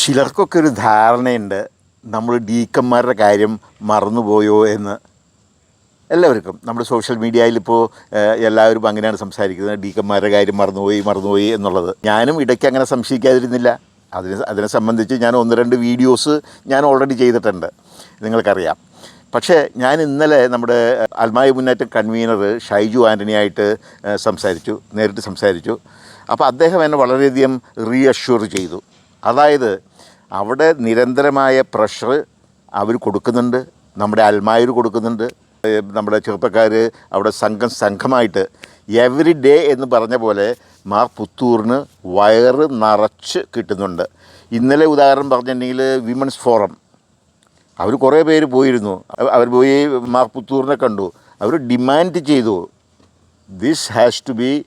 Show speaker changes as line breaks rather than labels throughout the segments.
ചിലർക്കൊക്കെ ഒരു ധാരണയുണ്ട് നമ്മൾ ഡീക്കന്മാരുടെ കാര്യം മറന്നുപോയോ എന്ന്. എല്ലാവർക്കും നമ്മുടെ സോഷ്യൽ മീഡിയയിലിപ്പോൾ എല്ലാവരും അങ്ങനെയാണ് സംസാരിക്കുന്നത് ഡീക്കന്മാരുടെ കാര്യം മറന്നുപോയി മറന്നുപോയി എന്നുള്ളത്. ഞാനും ഇടയ്ക്ക് അങ്ങനെ സംശയിക്കാതിരുന്നില്ല. അതിനെ അതിനെ സംബന്ധിച്ച് ഞാൻ ഒന്ന് രണ്ട് വീഡിയോസ് ഞാൻ ഓൾറെഡി ചെയ്തിട്ടുണ്ട് നിങ്ങൾക്കറിയാം. പക്ഷേ ഞാൻ ഇന്നലെ നമ്മുടെ അൽമായ മുന്നേറ്റ കൺവീനർ ഷൈജു ആന്റണിയായിട്ട് സംസാരിച്ചു നേരിട്ട് സംസാരിച്ചു. അപ്പോൾ അദ്ദേഹം എന്നെ വളരെയധികം റീഅഷ്യൂർ ചെയ്തു. അതായത് അവിടെ നിരന്തരമായ പ്രഷർ അവർ കൊടുക്കുന്നുണ്ട്. നമ്മുടെ അൽമായർ കൊടുക്കുന്നുണ്ട്. നമ്മുടെ ചെറുപ്പക്കാർ അവിടെ സംഘം സംഘമായിട്ട് എവറി ഡേ എന്ന് പറഞ്ഞ പോലെ മാർ പുത്തൂറിന് വയറ് നിറച്ച് കിട്ടുന്നുണ്ട്. ഇന്നലെ ഉദാഹരണം പറഞ്ഞിട്ടുണ്ടെങ്കിൽ വിമൻസ് ഫോറം അവർ കുറേ പേര് പോയിരുന്നു. അവ- അവർ പോയി മാർ പുത്തൂറിനെ കണ്ടു. അവർ ഡിമാൻഡ് ചെയ്തു. This has to be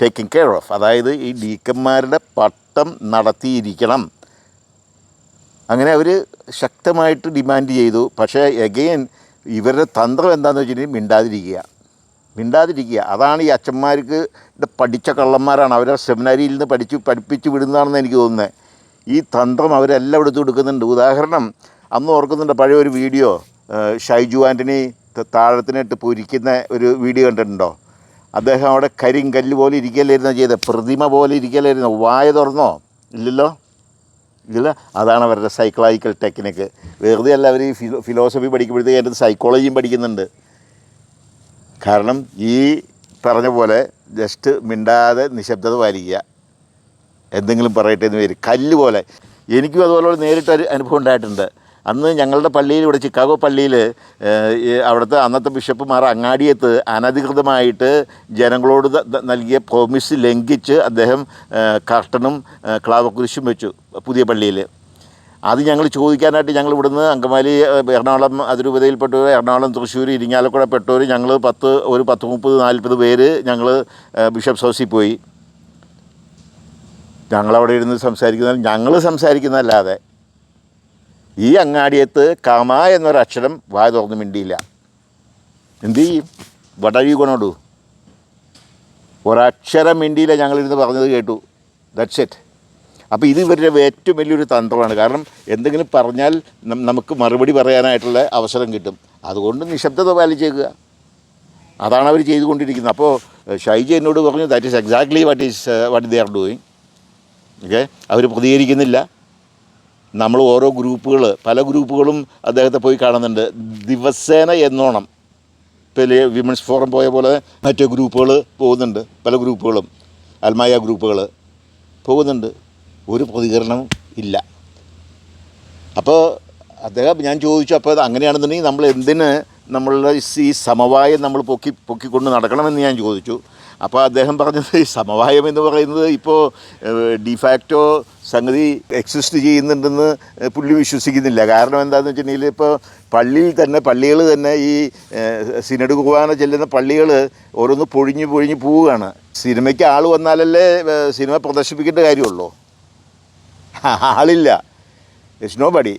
taking care of അതായത് ഈ ഡീക്കന്മാരുടെ പട്ടം നടത്തിയിരിക്കണം. അങ്ങനെ അവർ ശക്തമായിട്ട് ഡിമാൻഡ് ചെയ്തു. പക്ഷേ എഗെയിൻ ഇവരുടെ തന്ത്രം എന്താണെന്ന് വെച്ചിട്ടുണ്ടെങ്കിൽ മിണ്ടാതിരിക്കുക. മിണ്ടാതിരിക്കുക. അതാണ് ഈ അച്ഛന്മാർക്ക് പഠിച്ച കള്ളന്മാരാണ്. അവരെ സെമിനാരിയിൽ നിന്ന് പഠിച്ച് പഠിപ്പിച്ച് വിടുന്നതാണെന്ന് എനിക്ക് തോന്നുന്നത് ഈ തന്ത്രം അവരെല്ലാം എടുത്തു കൊടുക്കുന്നുണ്ട്. ഉദാഹരണം അന്ന് ഓർക്കുന്നുണ്ട് പഴയ ഒരു വീഡിയോ? ഷൈജു ആന്റണി താഴത്തിനായിട്ട് പൊരിക്കുന്ന ഒരു വീഡിയോ കണ്ടിട്ടുണ്ടോ? അദ്ദേഹം അവിടെ കരിങ്കല്ല് പോലെ ഇരിക്കലായിരുന്നു ചെയ്തത്. പ്രതിമ പോലെ ഇരിക്കലായിരുന്നു. വായ തുറന്നോ? ഇല്ലല്ലോ? ഇല്ല. അതാണ് അവരുടെ സൈക്കോളജിക്കൽ ടെക്നിക്ക് വെറുതെ അല്ല അവർ ഈ ഫിലോ ഫിലോസഫി പഠിക്കുമ്പോഴത്തേക്ക് അതിന്റെ സൈക്കോളജിയും പഠിക്കുന്നുണ്ട്. കാരണം ഈ പറഞ്ഞ പോലെ ജസ്റ്റ് മിണ്ടാതെ നിശബ്ദത പാലിക്കുക. എന്തെങ്കിലും പറയട്ടെ എന്ന് പേര്. കല്ല് പോലെ. എനിക്കും അതുപോലെ നേരിട്ടൊരു അനുഭവം ഉണ്ടായിട്ടുണ്ട്. അന്ന് ഞങ്ങളുടെ പള്ളിയിൽ ഇവിടെ ചിക്കാഗോ പള്ളിയിൽ അവിടുത്തെ അന്നത്തെ ബിഷപ്പുമാർ അങ്ങാടിയത്ത് അനധികൃതമായിട്ട് ജനങ്ങളോട് നൽകിയ പ്രോമിസ് ലംഘിച്ച് അദ്ദേഹം കർട്ടനും ക്ലാവക്കുരിശും വെച്ചു പുതിയ പള്ളിയിൽ. അത് ഞങ്ങൾ ചോദിക്കാനായിട്ട് ഞങ്ങൾ ഇവിടുന്ന് അങ്കമാലി എറണാകുളം അതിരൂപതയിൽപ്പെട്ടവർ എറണാകുളം തൃശ്ശൂർ ഇരിങ്ങാലക്കുട പെട്ടവർ ഞങ്ങൾ പത്ത് ഒരു പത്ത് മുപ്പത് നാൽപ്പത് പേര് ഞങ്ങൾ ബിഷപ്സ് ഹൗസിൽ പോയി. ഞങ്ങളവിടെ ഇരുന്ന് സംസാരിക്കുന്ന ഞങ്ങൾ സംസാരിക്കുന്നതല്ലാതെ ഈ അങ്ങാടിയത്ത് കമ എന്നൊരക്ഷരം വായ തുറന്ന് മിണ്ടിയില്ല. എന്ത് ചെയ്യും? വടഴി കൊണ്ടു. ഒരക്ഷരം മിണ്ടിയില്ല ഞങ്ങളിരുന്ന് പറഞ്ഞത് കേട്ടു. ദറ്റ്സ് ഇറ്റ് അപ്പോൾ ഇത് ഇവരുടെ ഏറ്റവും വലിയൊരു തന്ത്രമാണ്. കാരണം എന്തെങ്കിലും പറഞ്ഞാൽ നമുക്ക് മറുപടി പറയാനായിട്ടുള്ള അവസരം കിട്ടും. അതുകൊണ്ട് നിശബ്ദത പാലിച്ചേക്കുക. അതാണ് അവർ ചെയ്തുകൊണ്ടിരിക്കുന്നത്. അപ്പോൾ ഷൈജി എന്നോട് പറഞ്ഞു that is exactly what is what they are doing okay അവർ പ്രതികരിക്കുന്നില്ല. നമ്മൾ ഓരോ ഗ്രൂപ്പുകൾ പല ഗ്രൂപ്പുകളും അദ്ദേഹത്തെ പോയി കാണുന്നുണ്ട്. ദിവസേന എന്നോണം ഇപ്പോൾ വിമൻസ് ഫോറം പോയ പോലെ മറ്റു ഗ്രൂപ്പുകൾ പോകുന്നുണ്ട് പല ഗ്രൂപ്പുകളും. അൽമായ ഗ്രൂപ്പുകൾ പോകുന്നുണ്ട്. ഒരു പ്രതികരണം ഇല്ല. അപ്പോൾ അദ്ദേഹം ഞാൻ ചോദിച്ചു അപ്പോൾ അങ്ങനെയാണെന്നുണ്ടെങ്കിൽ നമ്മൾ എന്തിന് നമ്മളുടെ ഈ സമവായം നമ്മൾ പൊക്കി പൊക്കിക്കൊണ്ട് നടക്കണമെന്ന് ഞാൻ ചോദിച്ചു. അപ്പോൾ അദ്ദേഹം പറഞ്ഞത് ഈ സമവായം എന്ന് പറയുന്നത് ഇപ്പോൾ ഡിഫാക്റ്റോ സംഗതി എക്സിസ്റ്റ് ചെയ്യുന്നുണ്ടെന്ന് പുള്ളി വിശ്വസിക്കുന്നില്ല. കാരണം എന്താണെന്ന് വെച്ചിട്ടുണ്ടെങ്കിൽ ഇപ്പോൾ പള്ളിയിൽ തന്നെ പള്ളികൾ തന്നെ ഈ സിനഡ് കുർബാന ചെല്ലുന്ന പള്ളികൾ ഓരോന്ന് പൊഴിഞ്ഞ് പൊഴിഞ്ഞ് പോവുകയാണ്. സിനിമയ്ക്ക് ആൾ വന്നാലല്ലേ സിനിമ പ്രദർശിപ്പിക്കേണ്ട കാര്യമുള്ളൂ. ആളില്ല. ഇറ്റ്സ് നോ ബഡി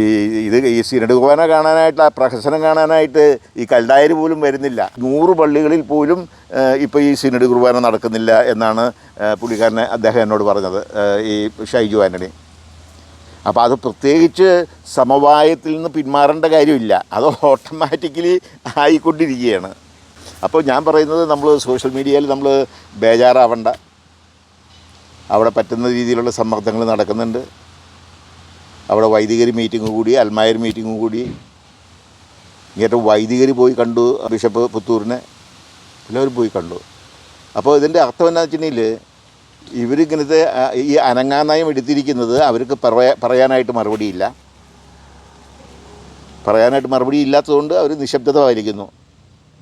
ഈ ഇത് ഈ സിനഡ് കാണാനായിട്ട് ആ പ്രഹസനം കാണാനായിട്ട് ഈ കൽഡായർ പോലും വരുന്നില്ല. നൂറ് പള്ളികളിൽ പോലും ഇപ്പോൾ ഈ സിനഡ് കുർബാന നടക്കുന്നില്ല എന്നാണ് പുള്ളിക്കാരനെ അദ്ദേഹം എന്നോട് പറഞ്ഞത് ഈ ഷൈജു ആന്റണി അപ്പോൾ അത് പ്രത്യേകിച്ച് സമവായത്തിൽ നിന്ന് പിന്മാറേണ്ട കാര്യമില്ല. അത് ഓട്ടോമാറ്റിക്കലി ആയിക്കൊണ്ടിരിക്കുകയാണ്. അപ്പോൾ ഞാൻ പറയുന്നത് നമ്മൾ സോഷ്യൽ മീഡിയയിൽ നമ്മൾ ബേജാറാവണ്ട. അവിടെ പറ്റുന്ന രീതിയിലുള്ള സമ്മർദ്ദങ്ങൾ നടക്കുന്നുണ്ട്. അവിടെ വൈദികർ മീറ്റിംഗ് കൂടി അൽമായർ മീറ്റിംഗും കൂടി. ഇങ്ങോട്ട് വൈദികർ പോയി കണ്ടു ബിഷപ്പ് പുത്തൂരിനെ. എല്ലാവരും പോയി കണ്ടു. അപ്പോൾ ഇതിന്റെ അർത്ഥം എന്താണെന്ന് വെച്ചിട്ടുണ്ടെങ്കിൽ ഇവരിങ്ങനത്തെ ഈ അനങ്ങാനയം എടുത്തിരിക്കുന്നത് അവർക്ക് പറയാ പറയാനായിട്ട് മറുപടിയില്ല പറയാനായിട്ട് മറുപടി ഇല്ലാത്തതുകൊണ്ട് അവർ നിശബ്ദത പാലിക്കുന്നു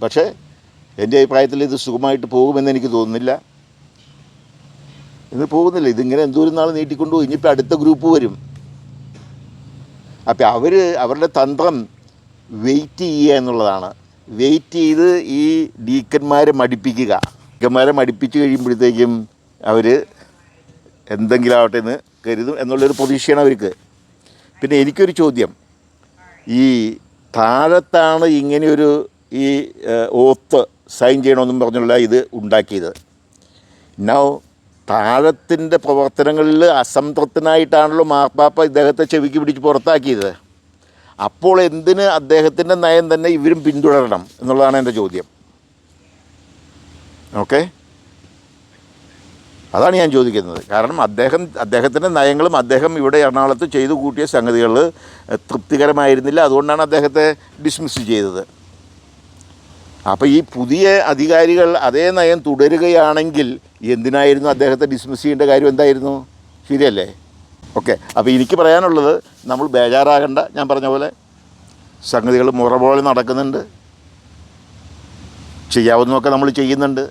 പക്ഷേ എന്റെ അഭിപ്രായത്തിൽ ഇത് സുഖമായിട്ട് പോകുമെന്ന് എനിക്ക് തോന്നുന്നില്ല. ഇന്ന് പോകുന്നില്ല. ഇതിങ്ങനെ എന്തോരം നാൾ നീട്ടിക്കൊണ്ടു ഇനിയിപ്പോൾ അടുത്ത ഗ്രൂപ്പ് വരും. അപ്പം അവർ അവരുടെ തന്ത്രം വെയിറ്റ് ചെയ്യുക എന്നുള്ളതാണ്. വെയിറ്റ് ചെയ്ത് ഈ ഡീക്കന്മാരെ മടിപ്പിക്കുക. ഡീക്കന്മാരെ മടിപ്പിച്ച് കഴിയുമ്പോഴത്തേക്കും അവർ എന്തെങ്കിലും ആവട്ടെ എന്ന് കരുതും എന്നുള്ളൊരു പ്രതീക്ഷയാണ് അവർക്ക്. പിന്നെ എനിക്കൊരു ചോദ്യം. ഈ താഴത്താണ് ഇങ്ങനെയൊരു ഈ ഓത്ത് സൈൻ ചെയ്യണമെന്നും പറഞ്ഞുള്ള ഇത് ഉണ്ടാക്കിയത്. നൗ താഴത്തിന്റെ പ്രവർത്തനങ്ങളിൽ അസംതൃപ്തനായിട്ടാണല്ലോ മാർപ്പാപ്പ ഇദ്ദേഹത്തെ ചെവിക്ക് പിടിച്ച് പുറത്താക്കിയത്. അപ്പോൾ എന്തിന് അദ്ദേഹത്തിന്റെ നയം തന്നെ ഇവരും പിന്തുടരണം എന്നുള്ളതാണ് എന്റെ ചോദ്യം. ഓക്കെ? അതാണ് ഞാൻ ചോദിക്കുന്നത്. കാരണം അദ്ദേഹം അദ്ദേഹത്തിന്റെ നയങ്ങളും അദ്ദേഹം ഇവിടെ എറണാകുളത്ത് ചെയ്തു കൂട്ടിയ സംഗതികൾ തൃപ്തികരമായിരുന്നില്ല. അതുകൊണ്ടാണ് അദ്ദേഹത്തെ ഡിസ്മിസ് ചെയ്തത്. അപ്പോൾ ഈ പുതിയ അധികാരികൾ അതേ നയം തുടരുകയാണെങ്കിൽ എന്തിനായിരുന്നു അദ്ദേഹത്തെ ഡിസ്മിസ് ചെയ്യേണ്ട കാര്യം എന്തായിരുന്നു? ശരിയല്ലേ? ഓക്കെ അപ്പോൾ എനിക്ക് പറയാനുള്ളത് നമ്മൾ ബേജാറാകണ്ട ഞാൻ പറഞ്ഞ പോലെ. സംഗതികൾ മുറ പോലെ നടക്കുന്നുണ്ട്. ചെയ്യാവുന്നതൊക്കെ നമ്മൾ ചെയ്യുന്നുണ്ട്.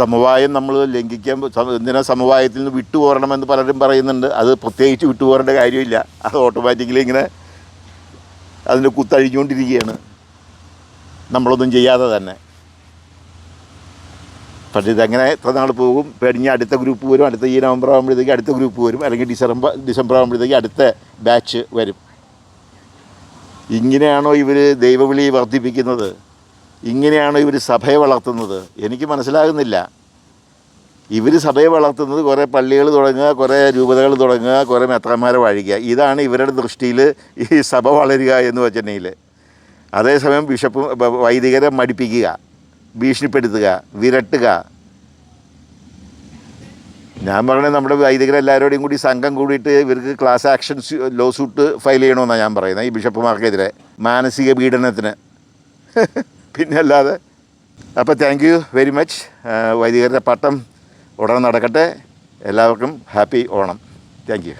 സമവായം നമ്മൾ ലംഘിക്കാൻ എന്തിനാ സമവായത്തിൽ നിന്ന് വിട്ടുപോരണമെന്ന് പലരും പറയുന്നുണ്ട്. അത് പ്രത്യേകിച്ച് വിട്ടുപോരേണ്ട കാര്യമില്ല. അത് ഓട്ടോമാറ്റിക്കലി ഇങ്ങനെ അതിന്റെ കുത്തഴിഞ്ഞുകൊണ്ടിരിക്കുകയാണ്. നമ്മളൊന്നും ചെയ്യാതെ തന്നെ. പക്ഷേ ഇതെങ്ങനെ എത്ര നാൾ പോകും? കഴിഞ്ഞ അടുത്ത ഗ്രൂപ്പ് വരും അടുത്ത ഈ നവംബർ ആകുമ്പോഴത്തേക്ക് അടുത്ത ഗ്രൂപ്പ് വരും അല്ലെങ്കിൽ ഡിസംബർ ഡിസംബർ ആകുമ്പോഴത്തേക്ക് അടുത്ത ബാച്ച് വരും. ഇങ്ങനെയാണോ ഇവർ ദൈവവിളി വർദ്ധിപ്പിക്കുന്നത്? ഇങ്ങനെയാണോ ഇവർ സഭയെ വളർത്തുന്നത്? എനിക്ക് മനസ്സിലാകുന്നില്ല. ഇവർ സഭയെ വളർത്തുന്നത് കുറേ പള്ളികൾ തുടങ്ങുക കുറേ രൂപതകൾ തുടങ്ങുക കുറേ മെത്രന്മാരെ വഴിക്കുക. ഇതാണ് ഇവരുടെ ദൃഷ്ടിയിൽ ഈ സഭ വളരുക എന്ന് വെച്ചിട്ടുണ്ടെങ്കിൽ അതേസമയം ബിഷപ്പ് വൈദികരെ മടിപ്പിക്കുക ഭീഷണിപ്പെടുത്തുക വിരട്ടുക. ഞാൻ പറയണത് നമ്മുടെ വൈദികരെല്ലാവരോടും കൂടി സംഘം കൂടിയിട്ട് ഇവർക്ക് class action lawsuit file ചെയ്യണമെന്നാണ് ഞാൻ പറയുന്നത് ഈ ബിഷപ്പുമാർക്കെതിരെ മാനസിക പീഡനത്തിന്. പിന്നെ അല്ലാതെ അപ്പോൾ താങ്ക് യു വെരി മച്ച് വൈദികരുടെ പട്ടം ഉടനെ നടക്കട്ടെ. എല്ലാവർക്കും ഹാപ്പി ഓണം. Thank you